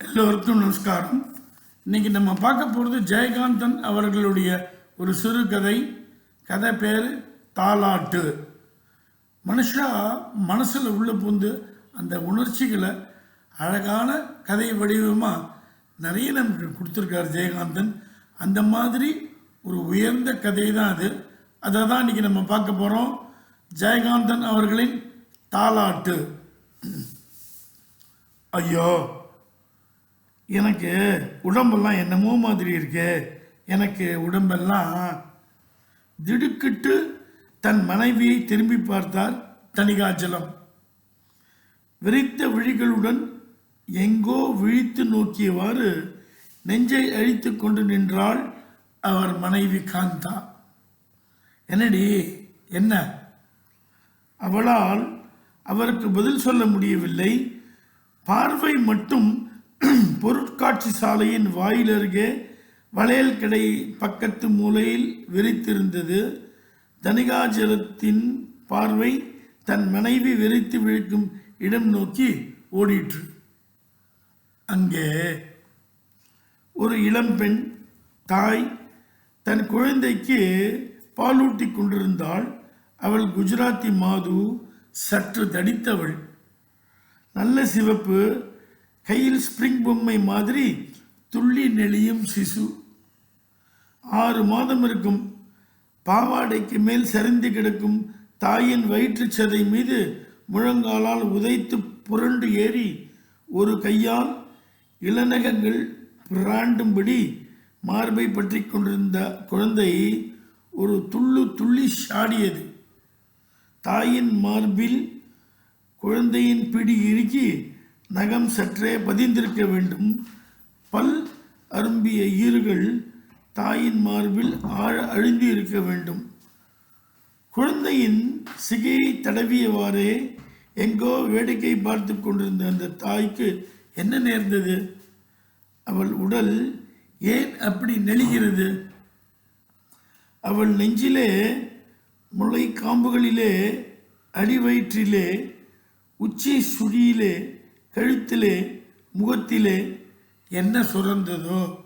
எல்லோருக்கும் நமஸ்காரம். இன்னைக்கு நம்ம பார்க்க போகிறது ஜெயகாந்தன் அவர்களுடைய ஒரு சிறுகதை கதை. பேர் தாலாட்டு மனுஷா மனசில் உள்ள புந்து அந்த உணர்ச்சிகளை அழகான கதை வடிவமாக நிறைய நமக்கு கொடுத்துருக்காரு ஜெயகாந்தன். அந்த மாதிரி ஒரு உயர்ந்த கதை தான் அது. அதை தான் இன்னைக்கு நம்ம பார்க்க போகிறோம் ஜெயகாந்தன் அவர்களின் தாலாட்டு ஐயோ! எனக்கு உடம்பெல்லாம் என்னமோ மாதிரி இருக்கு. எனக்கு உடம்பெல்லாம் திடுக்கிட்டு தன் மனைவியை திரும்பி பார்த்தார் தணிகாச்சலம் விரித்த விழிகளுடன் எங்கோ விழித்து நோக்கியவாறு நெஞ்சை அழித்து கொண்டு நின்றாள் அவர் மனைவி காந்தா. என்னடி என்ன? அவளால் அவருக்கு பதில் சொல்ல முடியவில்லை. பார்வை மட்டும் பொருட்காட்சி சாலையின் வாயிலருகே வளையல் கடை பக்கத்து மூலையில் விரித்திருந்தது. தனிகாஜலத்தின் பார்வை தன் மனைவி விரித்து விழிக்கும் இடம் நோக்கி ஓடிற்று. அங்கே ஒரு இளம்பெண் தாய் தன் குழந்தைக்கு பாலூட்டி கொண்டிருந்தாள். அவள் குஜராத்தி மாது சற்று தடித்தவள். நல்ல சிவப்பு கையில் ஸ்ப்ரிங் பொம்மை மாதிரி துள்ளி நெளியும் சிசு. ஆறு மாதம் இருக்கும். பாவாடைக்கு மேல் சரிந்து கிடக்கும் தாயின் வயிற்றுச் சதை மீது முழங்காலால் உதைத்து புரண்டு ஏறி ஒரு கையால் இளநகங்கள் பிராண்டும்படி மார்பை பற்றி கொண்டிருந்த குழந்தை ஒரு துள்ளு துள்ளி சாடியது தாயின் மார்பில் குழந்தையின் பிடி இறுக்கி நகம் சற்றே பதிந்திருக்க வேண்டும். பல் அரும்பிய ஈறுகள் தாயின் மார்பில் ஆழ அழிந்து இருக்க வேண்டும். குழந்தையின் சிகையை தடவியவாறே எங்கோ வேடிக்கை பார்த்து கொண்டிருந்த அந்த தாய்க்கு என்ன நேர்ந்தது? அவள் உடல் ஏன் அப்படி நெளிகிறது? அவள் நெஞ்சிலே முளை காம்புகளிலே அடிவயிற்றிலே உச்சி சுழியிலே கழுத்திலே முகத்திலே என்ன சுரந்ததோ?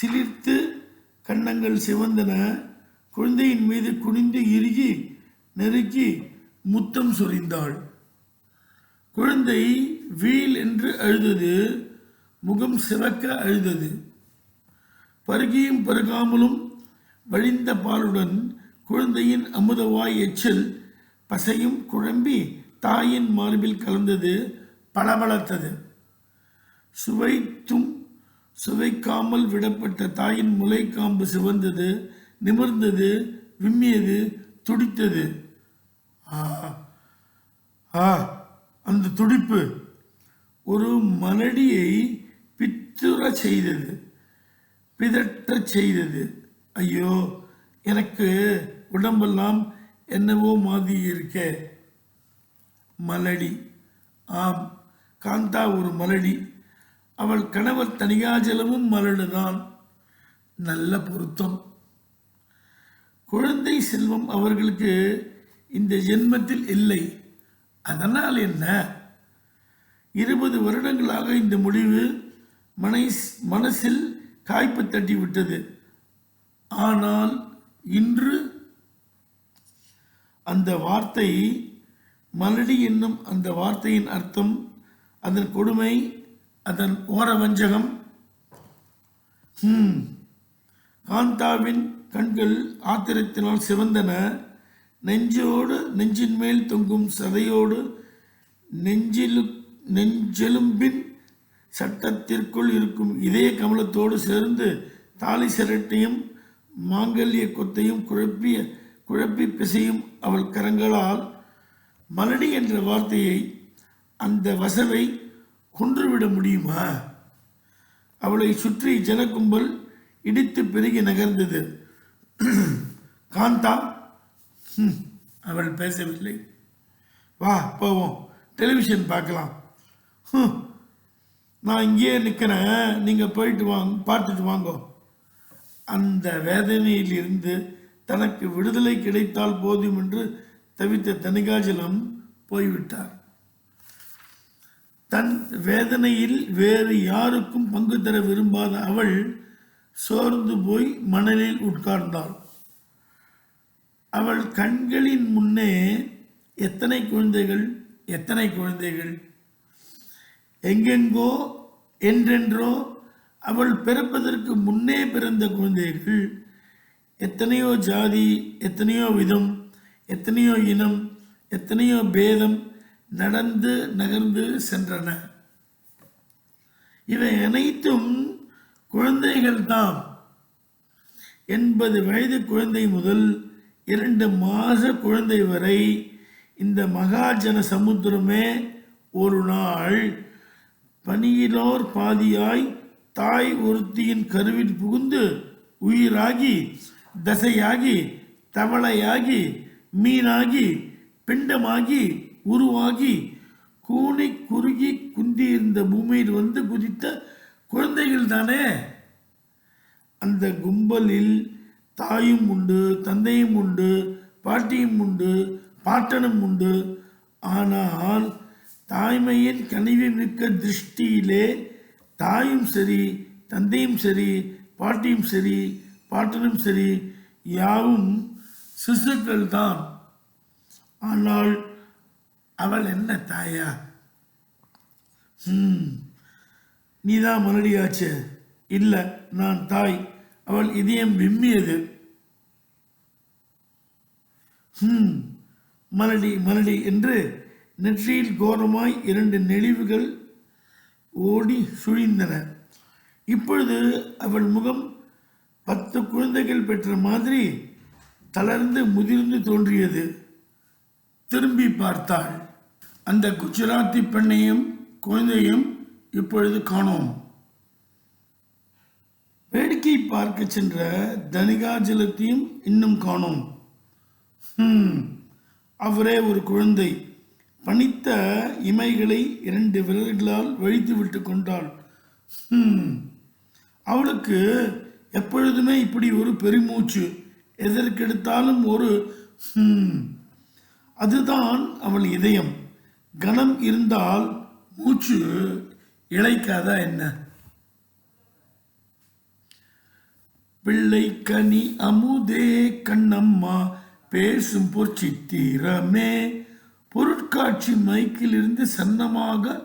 சிலிர்த்து கன்னங்கள் சிவந்தன. குழந்தையின் மீது குனிந்து இறுகி நெருக்கி முத்தம் சொரிந்தாள். குழந்தை வீல் என்று அழுதது முகம் சிவக்க அழுதது. பருகியும் பருகாமலும் வழிந்த பாலுடன் குழந்தையின் அமுதவாய் எச்சில் பசையும் குழம்பி தாயின் மார்பில் கலந்தது. பளபளத்தது சுவைத்தும் சுவைக்காமல் விடப்பட்ட தாயின் முளைக்காம்பு சிவந்தது நிமிர்ந்தது விம்மியது துடித்தது. ஆ ஆ அந்த துடிப்பு ஒரு மலடியை பித்துற செய்தது பிதற்றச் செய்தது. ஐயோ எனக்கு உடம்பெல்லாம் என்னவோ மாதிரி இருக்கே. மலடி. ஆம். காந்தா ஒரு மலடி. அவள் கணவர் தனியாஜலமும் மலடுதான். நல்ல பொருத்தம். குழந்தை செல்வம் அவர்களுக்கு இந்த ஜென்மத்தில் இல்லை. அதனால் என்ன? இருபது வருடங்களாக இந்த முடிவு மனை மனசில் காய்ப்பு தட்டி விட்டது ஆனால் இன்று அந்த வார்த்தை மலடி என்னும் அந்த வார்த்தையின் அர்த்தம் அதன் கொடுமை அதன் ஓர வஞ்சகம் காந்தாவின் கண்கள் ஆத்திரத்தினால் சிவந்தன. நெஞ்சோடு நெஞ்சின் மேல் தொங்கும் சதையோடு நெஞ்சிலு நெஞ்செலும்பின் சட்டத்திற்குள் இருக்கும் இதய கமலத்தோடு சேர்ந்து தாலி சிரட்டையும் மாங்கல்ய கொத்தையும் குழப்பிய குழப்பி பிசையும் அவள் கரங்களால் மலடி என்ற வார்த்தையை அந்த வசவை கொன்றுவிட முடியுமா? அவளை சுற்றி ஜனக்கும்பல் இடித்து பெருகி நகர்ந்தது. காந்தா அவள் பேசவில்லை. வா போவோம். டெலிவிஷன் பார்க்கலாம். நான் இங்கேயே நிற்கிறேன். நீங்கள் போயிட்டு வாங்க பார்த்துட்டு வாங்கோ. அந்த வேதனையிலிருந்து தனக்கு விடுதலை கிடைத்தால் போதும் என்று தவித்த தனிகாஜலம் போய்விட்டார். தன் வேதனையில் வேறு யாருக்கும் பங்கு தர விரும்பாத அவள் சோர்ந்து போய் மணலில் உட்கார்ந்தாள். அவள் கண்களின் முன்னே எத்தனை குழந்தைகள் எத்தனை குழந்தைகள்? எங்கெங்கோ என்றென்றோ அவள் பிறப்பதற்கு முன்னே பிறந்த குழந்தைகள். எத்தனையோ ஜாதி எத்தனையோ விதம் எத்தனையோ இனம் எத்தனையோ பேதம் நடந்து நகர்ந்து சென்றன. இவை அனைத்தும் குழந்தைகள்தாம். எண்பது வயது குழந்தை முதல் இரண்டு மாத குழந்தை வரை இந்த மகாஜன சமுத்திரமே ஒரு நாள் பனியிலோர் பாதியாய் தாய் ஒருத்தியின் கருவில் புகுந்து உயிராகி தசையாகி தவளையாகி மீனாகி பிண்டமாகி உருவாகி கூனி குறுகி குந்தி இருந்த பூமியில் வந்து குதித்த குழந்தைகள் தானே? அந்த கும்பலில் தாயும் உண்டு தந்தையும் உண்டு பாட்டியும் உண்டு பாட்டனும் உண்டு. ஆனால் தாய்மையின் கனிவு மிக்க திருஷ்டியிலே தாயும் சரி தந்தையும் சரி பாட்டியும் சரி பாட்டனும் சரி யாவும் சிசுக்கள் தான் ஆனால் அவள் என்ன தாயா? ம். நீதான் மறுபடியாச்சு இல்லை நான் தாய். அவள் இதயம் விம்மியது. ம். மலடி மலடி என்று நெற்றியில் கோரமாய் இரண்டு நெளிவுகள் ஓடி சுழிந்தன. இப்பொழுது அவள் முகம் பத்து குழந்தைகள் பெற்ற மாதிரி தளர்ந்து முதிர்ந்து தோன்றியது. திரும்பி பார்த்தாள். அந்த குஜராத்தி பெண்ணையும் குழந்தையும் இப்பொழுது காணோம். வேடிக்கை பார்க்க சென்ற தனிகாஜலத்தையும் இன்னும் காணோம். அவரே ஒரு குழந்தை. பனித்த இமைகளை இரண்டு விரல்களால் வழித்து விட்டு கொண்டாள். அவளுக்கு எப்பொழுதுமே இப்படி ஒரு பெருமூச்சு. எதற்கெடுத்தாலும் ஒரு அதுதான் அவள் இதயம். கனம் இருந்தால் மூச்சு இழைக்காதா என்ன? பிள்ளை கனி அமுதே கண்ணம்மா பேசும் பொற்சித்திரமே. பொருட்காட்சி மைக்கிலிருந்து சன்னமாக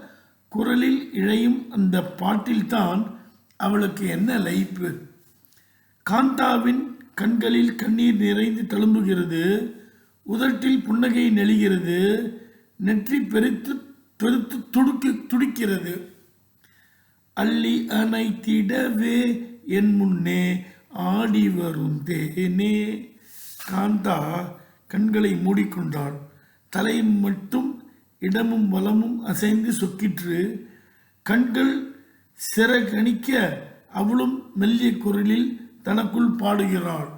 குரலில் இழையும் அந்த பாட்டில்தான் அவளுக்கு என்ன லைப்பு? காந்தாவின் கண்களில் கண்ணீர் நிறைந்து தழும்புகிறது உதட்டில் புன்னகை நெளிகிறது நெற்றி பெருத்து பெருத்து துடுக்கி துடிக்கிறது. அள்ளி அணைத்திடவே என் முன்னே ஆடி வரும் தேனே. காந்தா கண்களை மூடிக்கொண்டாள். தலை மட்டும் இடமும் வலமும் அசைந்து சொக்கிற்று. கண்கள் சிறகணிக்க அவளும் மெல்லிய குரலில் தனக்குள் பாடுகிறாள்.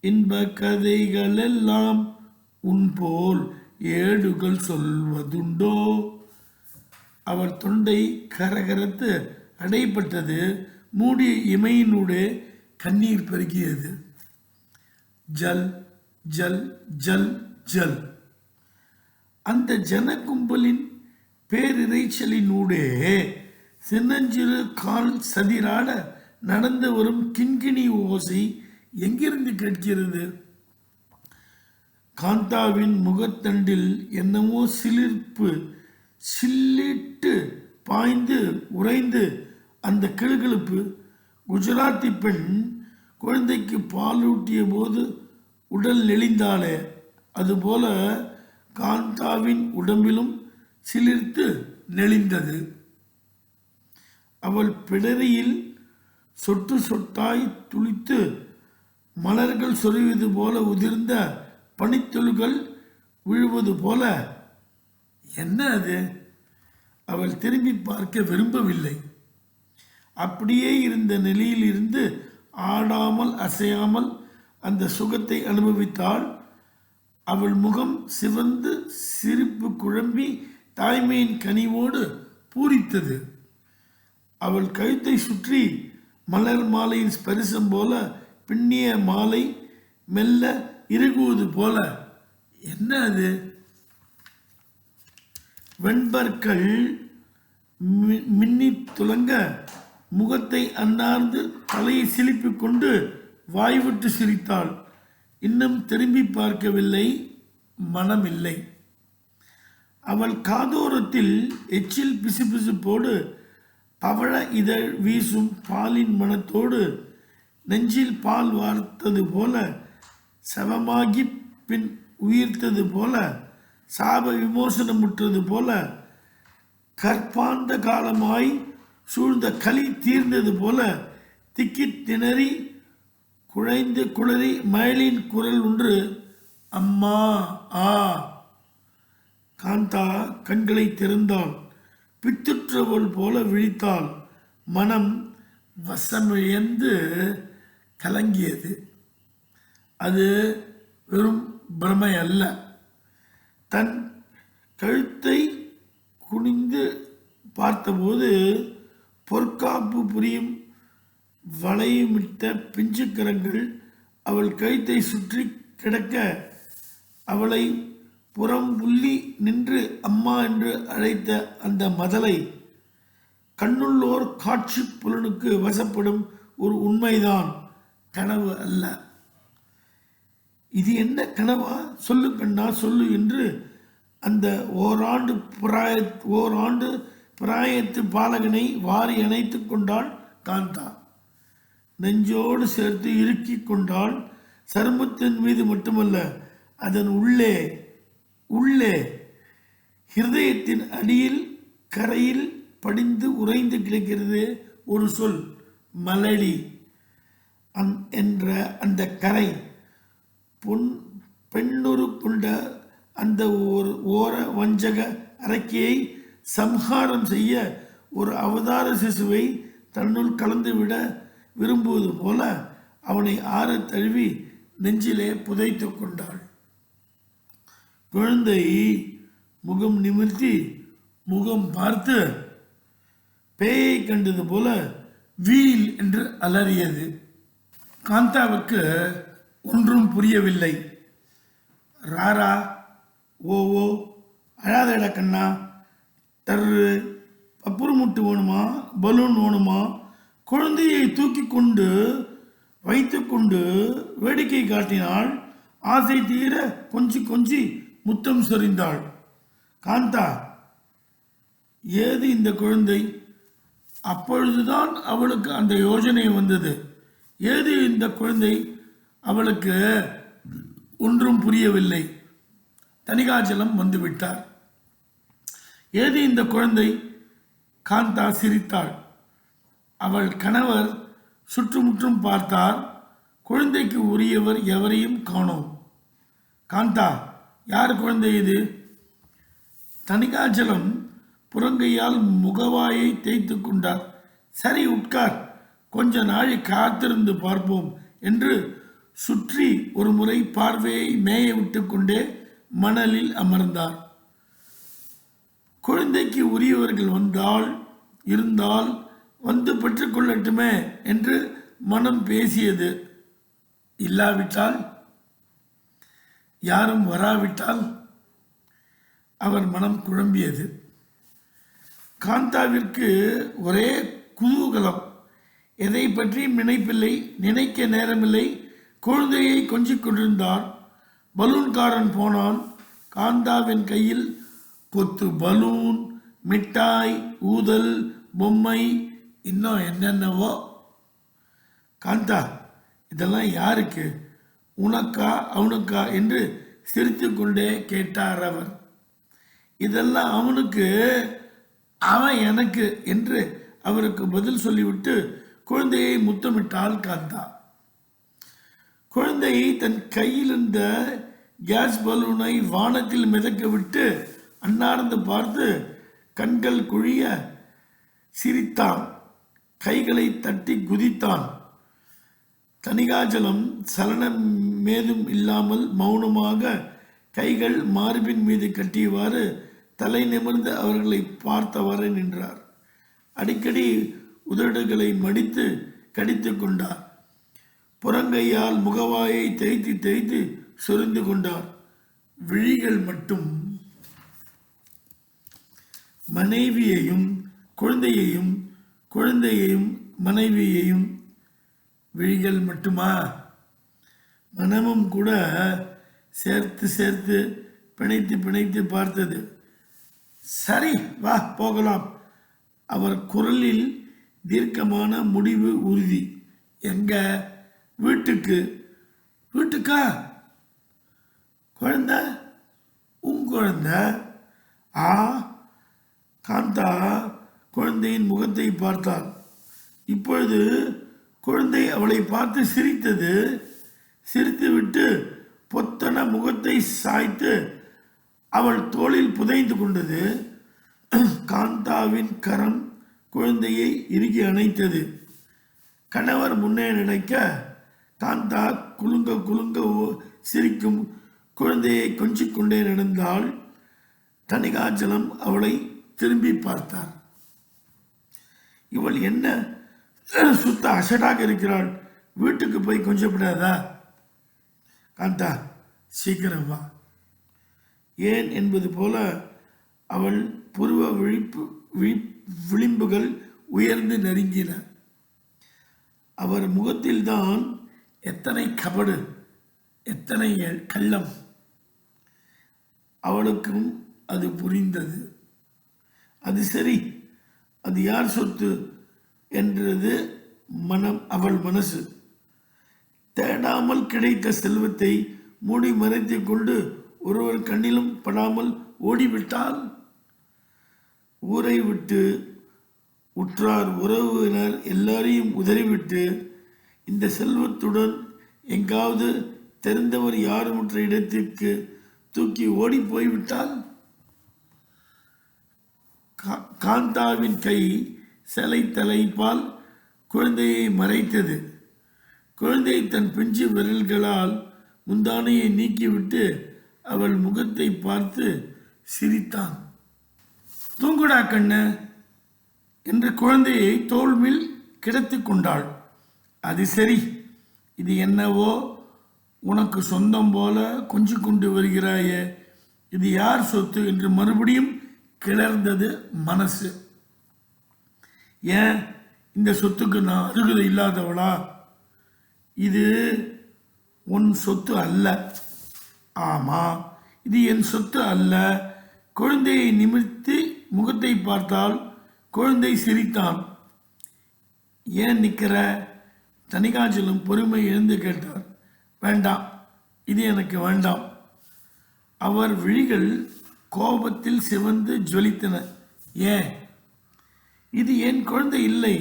இன்ப கதைகளெல்லாம் உன் போல் ஏடுகள் சொல்வதுண்டோ? அவர் தொண்டை கரகரத்து அடைப்பட்டது மூடிய இமையினூடே கண்ணீர் பெருகியது. ஜல் ஜல் ஜல் ஜல். அந்த ஜன கும்பலின் பேரிரைச்சலினூடே சின்னஞ்சிறு கால் சதிராட நடந்து வரும் கிண்கிணி ஓசை எங்கிருந்து கேட்கிறது? காந்தாவின் முகத்தண்டில் என்னமோ சிலிர்ப்பு சில்லிட்டு பாய்ந்து உறைந்து அந்த கிளுகிழுப்பு குஜராத்தி பெண் குழந்தைக்கு பாலூட்டிய போது உடல் நெளிந்தாளே. அதுபோல காந்தாவின் உடம்பிலும் சிலிர்த்து நெளிந்தது. அவள் பிடரியில் சொட்டு சொட்டாய் துளித்து மலர்கள் சொருவது போல உதிர்ந்த பனித்துள்கள் விழுவது போல என்ன அது? அவள் திரும்பி பார்க்க விரும்பவில்லை. அப்படியே இருந்த நிலையில் இருந்து ஆடாமல் அசையாமல் அந்த சுகத்தை அனுபவித்தாள். அவள் முகம் சிவந்து சிரிப்பு குழம்பி தாய்மையின் கனிவோடு பூரித்தது. அவள் கழுத்தை சுற்றி மலர் மாலையின் ஸ்பரிசம் போல பின்னிய மாலை மெல்ல இறுகுவது போல. என்ன அது வெண்பற்கள் மின்னி மின்னித் துலங்க முகத்தை அன்னார்ந்து தலையை சிலிப்பிக் கொண்டு வாய்விட்டு சிரித்தாள். இன்னும் திரும்பி பார்க்கவில்லை. மனமில்லை. அவள் காதோரத்தில் எச்சில் பிசுபிசுப்போடு பவழ இதழ் வீசும் பாலின் மனத்தோடு நெஞ்சில் பால் வார்த்தது போல சவமாகி பின் உயிர்த்தது போல சாப விமோசனமுற்றது போல கற்பாந்த காலமாய் சூழ்ந்த களி தீர்ந்தது போல திக்கித் திணறி குழைந்து குளறி மயலின் குரல் ஒன்று அம்மா ஆ. காந்தா கண்களை திறந்தாள் பித்துற்றவள் போல விழித்தாள் மனம் வசமிழந்து கலங்கியது. அது வெறும் பிரமை அல்ல. தன் கழுத்தை குனிந்து பார்த்தபோது பொற்காப்பு புரியும் வளையமிட்ட பிஞ்சுக்கரங்கள் அவள் கழுத்தை சுற்றி கிடக்க அவளை புறம் புள்ளி நின்று அம்மா என்று அழைத்த அந்த மதலை கண்ணுள்ளோர் காட்சி புலனுக்கு வசப்படும் ஒரு உண்மைதான். கனவு அல்ல. இது என்ன கனவா? சொல்லு கண்ணா சொல்லு என்று அந்த ஓராண்டு பிராய ஓராண்டு பிராயத்து பாலகனை வாரி அணைத்துக் கொண்டாள் காந்தா. நெஞ்சோடு சேர்த்து இறுக்கிக் கொண்டாள் சருமத்தின் மீது மட்டுமல்ல அதன் உள்ளே உள்ளே ஹிருதயத்தின் அடியில் கரையில் படிந்து உறைந்து கிடக்கிறது ஒரு சொல் மலடி. அந் என்ற அந்த கரை. பொன் பெண்ணுரு கொண்ட அந்த ஒரு ஓர வஞ்சக அரக்கியை சம்ஹாரம் செய்ய ஒரு அவதார சிசுவை தன்னுள் கலந்துவிட விரும்புவது போல அவனை ஆற தழுவி நெஞ்சிலே புதைத்து கொண்டாள். குழந்தை முகம் நிமிர்த்தி முகம் பார்த்து பேயை கண்டது போல வீல் என்று அலறியது. காந்தாவுக்கு ஒன்றும் புரியவில்லை. ராரா ஓ ஓ அழாதடா கண்ணா டர்ரு பப்புரு முட்டு வேணுமா பலூன் வேணுமா குழந்தையை தூக்கி கொண்டு வைத்துக்கொண்டு வேடிக்கை காட்டினாள். ஆசை தீர கொஞ்சி கொஞ்சி முத்தம் சொரிந்தாள். காந்தா ஏது இந்த குழந்தை? அப்பொழுதுதான் அவளுக்கு அந்த யோசனை வந்தது. ஏது இந்த குழந்தை? அவளுக்கு ஒன்றும் புரியவில்லை. தனிகாச்சலம் வந்துவிட்டார். ஏது இந்த குழந்தை? காந்தா சிரித்தாள். அவள் கணவர் சுற்றுமுற்றும் பார்த்தார். குழந்தைக்கு உரியவர் எவரையும் காணோம். காந்தா யார் குழந்தை இது? தணிகாச்சலம் புறங்கையால் முகவாயை தேய்த்து கொண்டார். சரி உட்கார். கொஞ்ச நாளை காத்திருந்து பார்ப்போம் என்று சுற்றி ஒரு முறை பார்வையை மேய விட்டுக்கொண்டே மணலில் அமர்ந்தார். குழந்தைக்கு உரியவர்கள் வந்தால் இருந்தால் வந்து பெற்றுக்கொள்ளட்டுமே என்று மனம் பேசியது. இல்லாவிட்டால் யாரும் வராவிட்டால் அவர் மனம் குழம்பியது. காந்தாவிற்கு ஒரே குதூகலம் எதை பற்றி நினைப்பில்லை நினைக்க நேரமில்லை குழந்தையை கொஞ்சிக் கொண்டிருந்தார். பலூன்காரன் போனான். காந்தாவின் கையில் கொத்து பலூன் மிட்டாய் ஊதல் பொம்மை இன்னும் என்னென்னவோ. காந்தா இதெல்லாம் யாருக்கு? உனக்கா அவனுக்கா என்று சிரித்துக்கொண்டே கேட்டார் அவர் இதெல்லாம் அவனுக்கு அவன் எனக்கு என்று அவருக்கு பதில் சொல்லிவிட்டு குழந்தையை முத்தமிட்டாள் காந்தா. குழந்தையை தன் கையில் இருந்த கேஸ் பலூனை வானத்தில் மிதக்க விட்டு அன்னார்ந்து பார்த்து கண்கள் குழிய சிரித்தான். கைகளை தட்டி குதித்தான். தணிகாச்சலம் சலனம் மேதும் இல்லாமல் மௌனமாக கைகள் மார்பின் மீது கட்டியவாறு தலை நிமிர்ந்து அவர்களை பார்த்தவாறு நின்றார். அடிக்கடி உதடுகளை மடித்து கடித்து கொண்டார். புறங்கையால் முகவாயை தேய்த்து தேய்த்து சொரிந்து கொண்டார். விழிகள் மட்டும் மனைவியையும் குழந்தையையும் குழந்தையையும் மனைவியையும் விழிகள் மட்டுமா? மனமும் கூட சேர்த்து சேர்த்து பிணைத்து பிணைத்து பார்த்தது. சரி வா போகலாம். அவர் குரலில் தீர்க்கமான முடிவு உறுதி. எங்கே? வீட்டுக்கு. வீட்டுக்கா? குழந்தை? உன் குழந்தை? ஆ? காந்தா குழந்தையின் முகத்தை பார்த்தாள் இப்பொழுது குழந்தை அவளை பார்த்து சிரித்தது. சிரித்துவிட்டு பொத்தன முகத்தை சாய்த்து அவள் தோளில் புதைந்து கொண்டது. காந்தாவின் கரம் குழந்தையை இறுகி அணைத்தது. கணவர் முன்னே நினைக்க காந்தா குலுங்க குலுங்க சிரிக்கும் குழந்தையை கொஞ்சிக் கொண்டே நடந்தாள் அவளை திரும்பி பார்த்தார். இவள் என்ன சுத்த அசடாக இருக்கிறாள்? வீட்டுக்கு போய் கொஞ்சப்படாதா? காந்தா சீக்கிரம் வா. ஏன் என்பது போல அவள் புருவ விழிப்பு விழி- விளிம்புகள் உயர்ந்து நெருங்கின. அவர் முகத்தில்தான் எத்தனை கபடு எத்தனை கள்ளம் அவளுக்கும் அது புரிந்தது. அது சரி அது யார் சொத்து என்றது மனம் அவள் மனசு. தேடாமல் கிடைத்த செல்வத்தை மூடி மறைத்து கொண்டு ஒருவர் கண்ணிலும் படாமல் ஓடிவிட்டால்? ஊரை விட்டு உற்றார் உறவினர் எல்லாரையும் உதறிவிட்டு இந்த செல்வத்துடன் எங்காவது தெரிந்தவர் யாருமற்ற இடத்திற்கு தூக்கி ஓடி போய்விட்டால்? கா- காந்தாவின் கை சிலை தலைப்பால் குழந்தையை மறைத்தது. குழந்தை தன் பிஞ்சு விரல்களால் முந்தானையை நீக்கிவிட்டு அவள் முகத்தை பார்த்து சிரித்தான். தூங்குடா கண்ணு என்று குழந்தையை தோல்மில் கிடத்து கொண்டாள். அது சரி. இது என்னவோ உனக்கு சொந்தம் போல கொஞ்சி கொண்டு வருகிறாயே. இது யார் சொத்து என்று மறுபடியும் கிளர்ந்தது மனசு. ஏன்? இந்த சொத்துக்கு நான் அருகதை இல்லாதவளா? இது உன் சொத்து அல்ல. ஆமா இது என் சொத்து அல்ல. குழந்தையை நிமிர்த்தி முகத்தை பார்த்தால் குழந்தை சிரித்தான். ஏன் நிற்கிற தனிகாச்சலம் பொறுமை எழுந்து கேட்டார் வேண்டாம் இது எனக்கு வேண்டாம். அவர் விழிகள் கோபத்தில் சிவந்து ஜொலித்தன. ஏன்? இது என் குழந்தை இல்லை.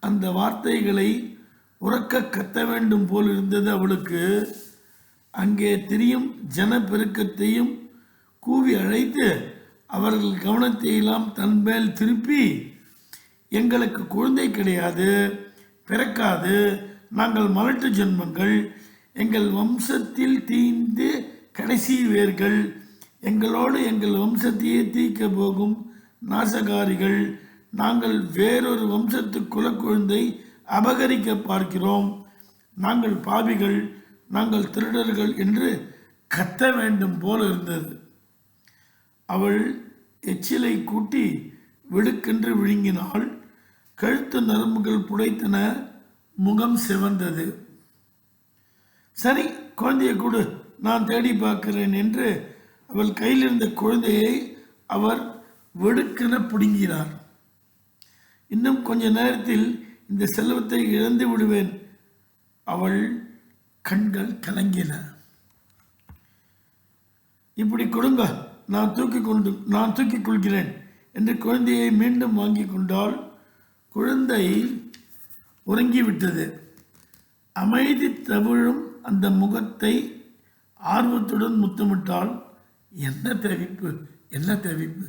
அந்த வார்த்தைகளை உறக்க கத்த வேண்டும் போல் இருந்தது அவளுக்கு. அங்கே தெரியும் ஜனப்பெருக்கத்தையும் கூவி அழைத்து அவர்கள் கவனத்தை எல்லாம் தன் மேல் திருப்பி எங்களுக்கு குழந்தை கிடையாது பிறக்காது. நாங்கள் மலட்டு ஜென்மங்கள். எங்கள் வம்சத்தில் தீந்து கடைசி வேர்கள். எங்களோடு எங்கள் வம்சத்தையே தீக்க போகும் நாசகாரிகள். நாங்கள் வேறொரு வம்சத்து குலக்குழந்தை அபகரிக்க பார்க்கிறோம். நாங்கள் பாவிகள் நாங்கள் திருடர்கள் என்று கத்த வேண்டும் போல இருந்தது. அவள் எச்சிலை கூட்டி விடுக்கென்று விழுங்கினாள். கழுத்து நரம்புகள் புடைத்தன முகம் சிவந்தது. சரி குழந்தையை கொடு நான் தேடி பார்க்கிறேன் என்று அவள் கையில் இருந்த குழந்தையை அவர் வெடுக்கென பிடுங்கினார். இன்னும் கொஞ்ச நேரத்தில் இந்த செல்வத்தை இழந்து விடுவேன். அவள் கண்கள் கலங்கின. இப்படி கொடுங்க நான் தூக்கி கொண்டு நான் தூக்கிக் கொள்கிறேன் என்று குழந்தையை மீண்டும் வாங்கி கொண்டால் குழந்தை உறங்கிவிட்டது. அமைதி தவிழும் அந்த முகத்தை ஆர்வத்துடன் முத்தமிட்டால் என்ன தவிப்பு என்ன தவிப்பு?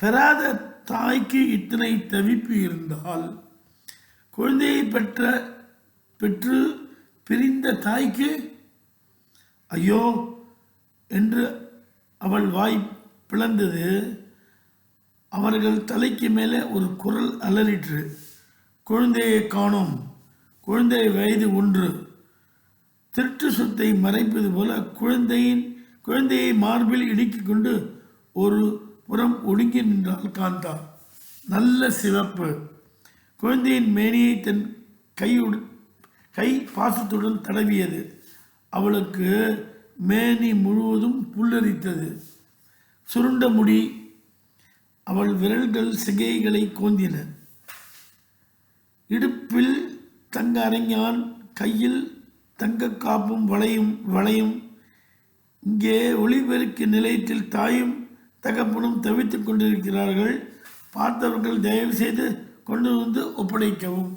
பெறாத தாய்க்கு இத்தனை தவிப்பு இருந்தால் குழந்தையை பெற்ற பெற்று பிரிந்த தாய்க்கு? ஐயோ என்று அவள் வாய் பிளந்தது. அவர்கள் தலைக்கு மேலே ஒரு குரல் அலறிற்று. குழந்தையை காணோம். குழந்தை வயது ஒன்று. திருட்டு சொத்தை மறைப்பது போல குழந்தையின் குழந்தையை மார்பில் இடுக்கிக் கொண்டு ஒரு புறம் ஒடுங்கி நின்றாள் காந்தா. நல்ல சிவப்பு. குழந்தையின் மேனியை தன் கையுடு கை பாசத்துடன் தடவியது. அவளுக்கு மேனி முழுவதும் புல்லரித்தது. சுருண்ட முடி அவள் விரல்கள் சிகைகளை கோந்தின. இடுப்பில் தங்க அரஞ்சான் கையில் தங்க காப்பும் வளையும் வளையும். இங்கே ஒளிபெருக்கு நிலையத்தில் தாயும் தகப்பனும் தவித்துக் கொண்டிருக்கிறார்கள். பார்த்தவர்கள் தயவு செய்து கொண்டு வந்து ஒப்படைக்கவும்.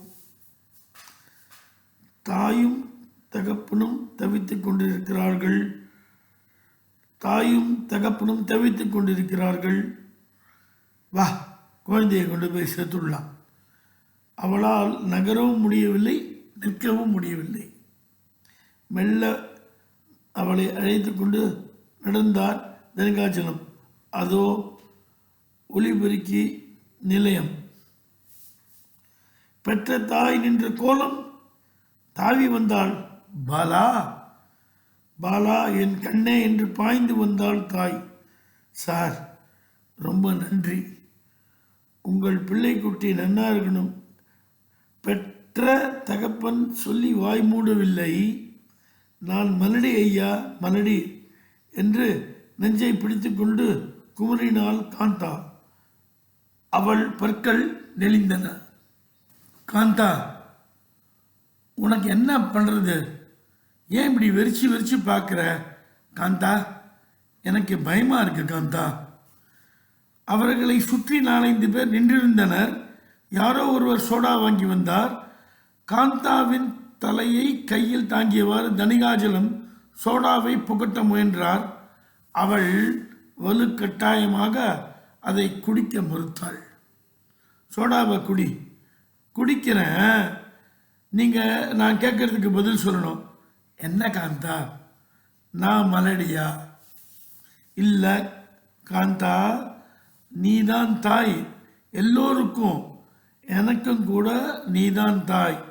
தாயும் தகப்பனும் தவித்துக் கொண்டிருக்கிறார்கள். தாயும் தகப்பனும் தவித்துக் கொண்டிருக்கிறார்கள். வா குழந்தையை கொண்டு போய் சேர்த்துடலாம். அவளால் நகரவும் முடியவில்லை நிற்கவும் முடியவில்லை. மெல்ல அவளை அழைத்து கொண்டு நடந்தார் தனிகாச்சலம் அதோ ஒளிபெருக்கி நிலையம். பெற்ற தாய் நின்ற கோலம் தாவி வந்தாள் பாலா பாலா என் கண்ணே என்று பாய்ந்து வந்தாள் தாய். சார் ரொம்ப நன்றி. உங்கள் பிள்ளைக்குட்டி நன்னா இருக்கணும். பெற்ற தகப்பன் சொல்லி வாய் மூடவில்லை. நான் மலடி ஐயா மலடி என்று நெஞ்சை பிடித்துக்கொண்டு குமரினால் காந்தா. அவள் பற்கள் நெளிந்தன. காந்தா உனக்கு என்ன பண்ணுறது ஏன் இப்படி வெறிச்சு வெறிச்சு பார்க்குற? காந்தா எனக்கு பயமாக இருக்கு காந்தா. அவர்களை சுற்றி நாலைந்து பேர் நின்றிருந்தனர். யாரோ ஒருவர் சோடா வாங்கி வந்தார். காந்தாவின் தலையை கையில் தாங்கியவாறு தனிகாஜலம் சோடாவை புகட்ட முயன்றார். அவள் வலுக்கட்டாயமாக அதை குடிக்க மறுத்தாள். சோடாவை குடி. குடிக்கிறேன் நீங்கள் நான் கேட்கறதுக்கு பதில் சொல்லணும். என்ன காந்தா? நான் மலடியா? இல்லை காந்தா நீதான் தாய். எல்லோருக்கும் எனக்கும் கூட நீதான் தாய்.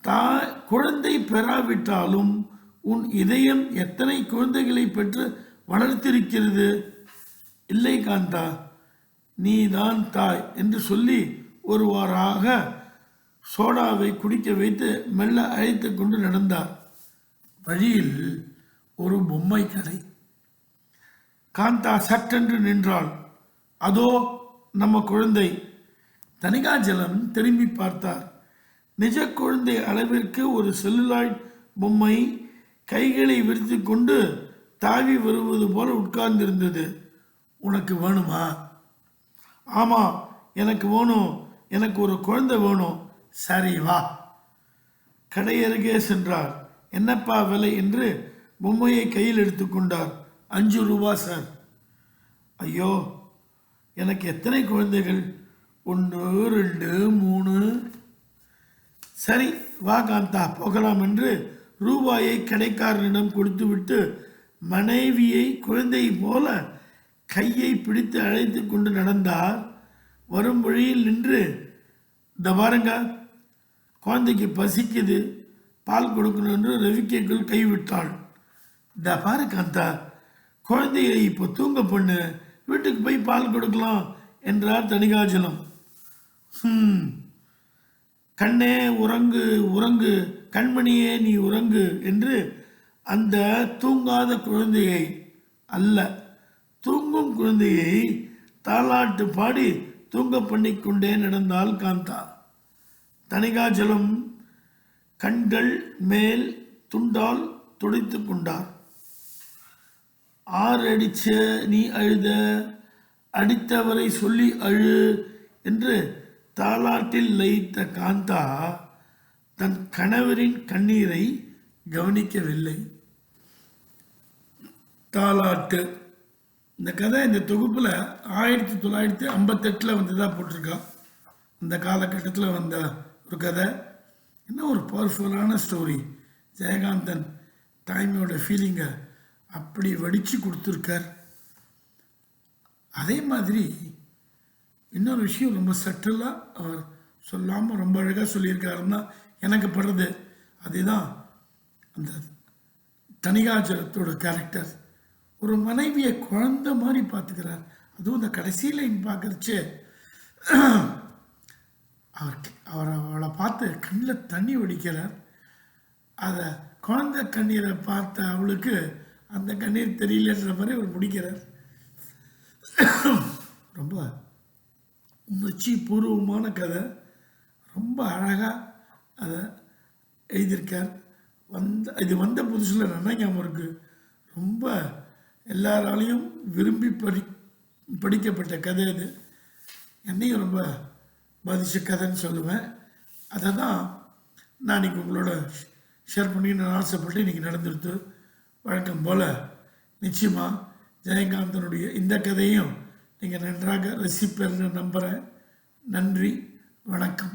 தாய் குழந்தை பெறாவிட்டாலும் உன் இதயம் எத்தனை குழந்தைகளை பெற்று வளர்த்திருக்கிறது? இல்லை காந்தா நீதான் தாய் என்று சொல்லி ஒருவாறாக சோடாவை குடிக்க வைத்து மெல்ல அழைத்து கொண்டு நடந்தார். வழியில் ஒரு பொம்மை கடை. காந்தா சட்டென்று நின்றாள். அதோ நம்ம குழந்தை. தனிகாஜலம் திரும்பி பார்த்தார். நிஜ குழந்தை அளவிற்கு ஒரு செல்லுலாய்ட் பொம்மை கைகளை விரித்து கொண்டு தாவி வருவது போல உட்கார்ந்திருந்தது. உனக்கு வேணுமா? ஆமாம் எனக்கு வேணும். எனக்கு ஒரு குழந்தை வேணும். சரி வா. கடை அருகே சென்றார். என்னப்பா விலை? என்று பொம்மையை கையில் எடுத்துக்கொண்டார் அஞ்சு ரூபா சார். ஐயோ எனக்கு எத்தனை குழந்தைகள்? ஒன்று ரெண்டு மூணு. சரி வா காந்தா போகலாம் என்று ரூபாயை கடைக்காரனிடம் கொடுத்துவிட்டு மனைவியை குழந்தையை போல கையை பிடித்து அழைத்து கொண்டு நடந்தார். வரும் வழியில் நின்று இந்த பாருங்க குழந்தைக்கு பசிக்குது பால் கொடுக்கணும் என்று ரவிக்கைக்குள் கைவிட்டாள். இந்த பாரு காந்தா குழந்தையை இப்போ தூங்க பண்ணு வீட்டுக்கு போய் பால் கொடுக்கலாம் என்றார் தணிகாச்சலம் கண்ணே உறங்கு உறங்கு கண்மணியே நீ உறங்கு என்று அந்த தூங்காத குழந்தையை அல்ல தூங்கும் குழந்தையை தாலாட்டு பாடி தூங்க பண்ணிக்கொண்டே நடந்தாள் காந்தா. தணிகாச்சலம் கண்கள் மேல் துண்டால் துடைத்து கொண்டார். ஆறு அடிச்ச நீ அழுத அடித்தவரை சொல்லி அழு என்று தாலாட்டில் லயித்த காந்தா தன் கணவரின் கண்ணீரை கவனிக்கவில்லை. தாலாட்டு இந்த கதை இந்த தொகுப்பில் ஆயிரத்தி தொள்ளாயிரத்தி ஐம்பத்தெட்டில் வந்ததாக போட்டிருக்கா இந்த காலகட்டத்தில் வந்த ஒரு கதை. என்ன ஒரு பவர்ஃபுல்லான ஸ்டோரி ஜெயகாந்தன் தாய்மையோட ஃபீலிங்கை அப்படி வடித்து கொடுத்துருக்கார். அதே மாதிரி இன்னொரு விஷயம் ரொம்ப சட்டலாக அவர் சொல்லாமல் ரொம்ப அழகாக சொல்லியிருக்காருன்னா எனக்கு படுறது அதுதான் அந்த தனிகாச்சலத்தோட கேரக்டர் ஒரு மனைவியை குழந்த மாதிரி பார்த்துக்கிறார். அதுவும் இந்த கடைசி லைன் பார்க்குறச்சு அவர் அவர் அவளை பார்த்து கண்ணில் தண்ணி வடிக்கிறார். அதை குழந்த கண்ணீரை பார்த்த அவளுக்கு அந்த கண்ணீர் தெரியலன்ற மாதிரி அவர் முடிக்கிறார். ரொம்ப உணர்ச்சி பூர்வமான கதை. ரொம்ப அழகாக அதை எழுதியிருக்கார். வந்த இது வந்த புதுசில் நல்லா ஞாபகம் இருக்கு. ரொம்ப எல்லாராலையும் விரும்பி படி படிக்கப்பட்ட கதை அது. என்னையும் ரொம்ப பாதித்த கதைன்னு சொல்லுவேன். அதை தான் நான் இன்னைக்கு உங்களோட ஷேர் பண்ணி நான் ஆசைப்பட்டு இன்றைக்கி நடந்துருத்து வழக்கம் போல் நிச்சயமாக ஜெயகாந்தனுடைய இந்த கதையும் நீங்கள் நன்றாக ரசிப்பேர்னு நம்புகிறேன் நன்றி வணக்கம்.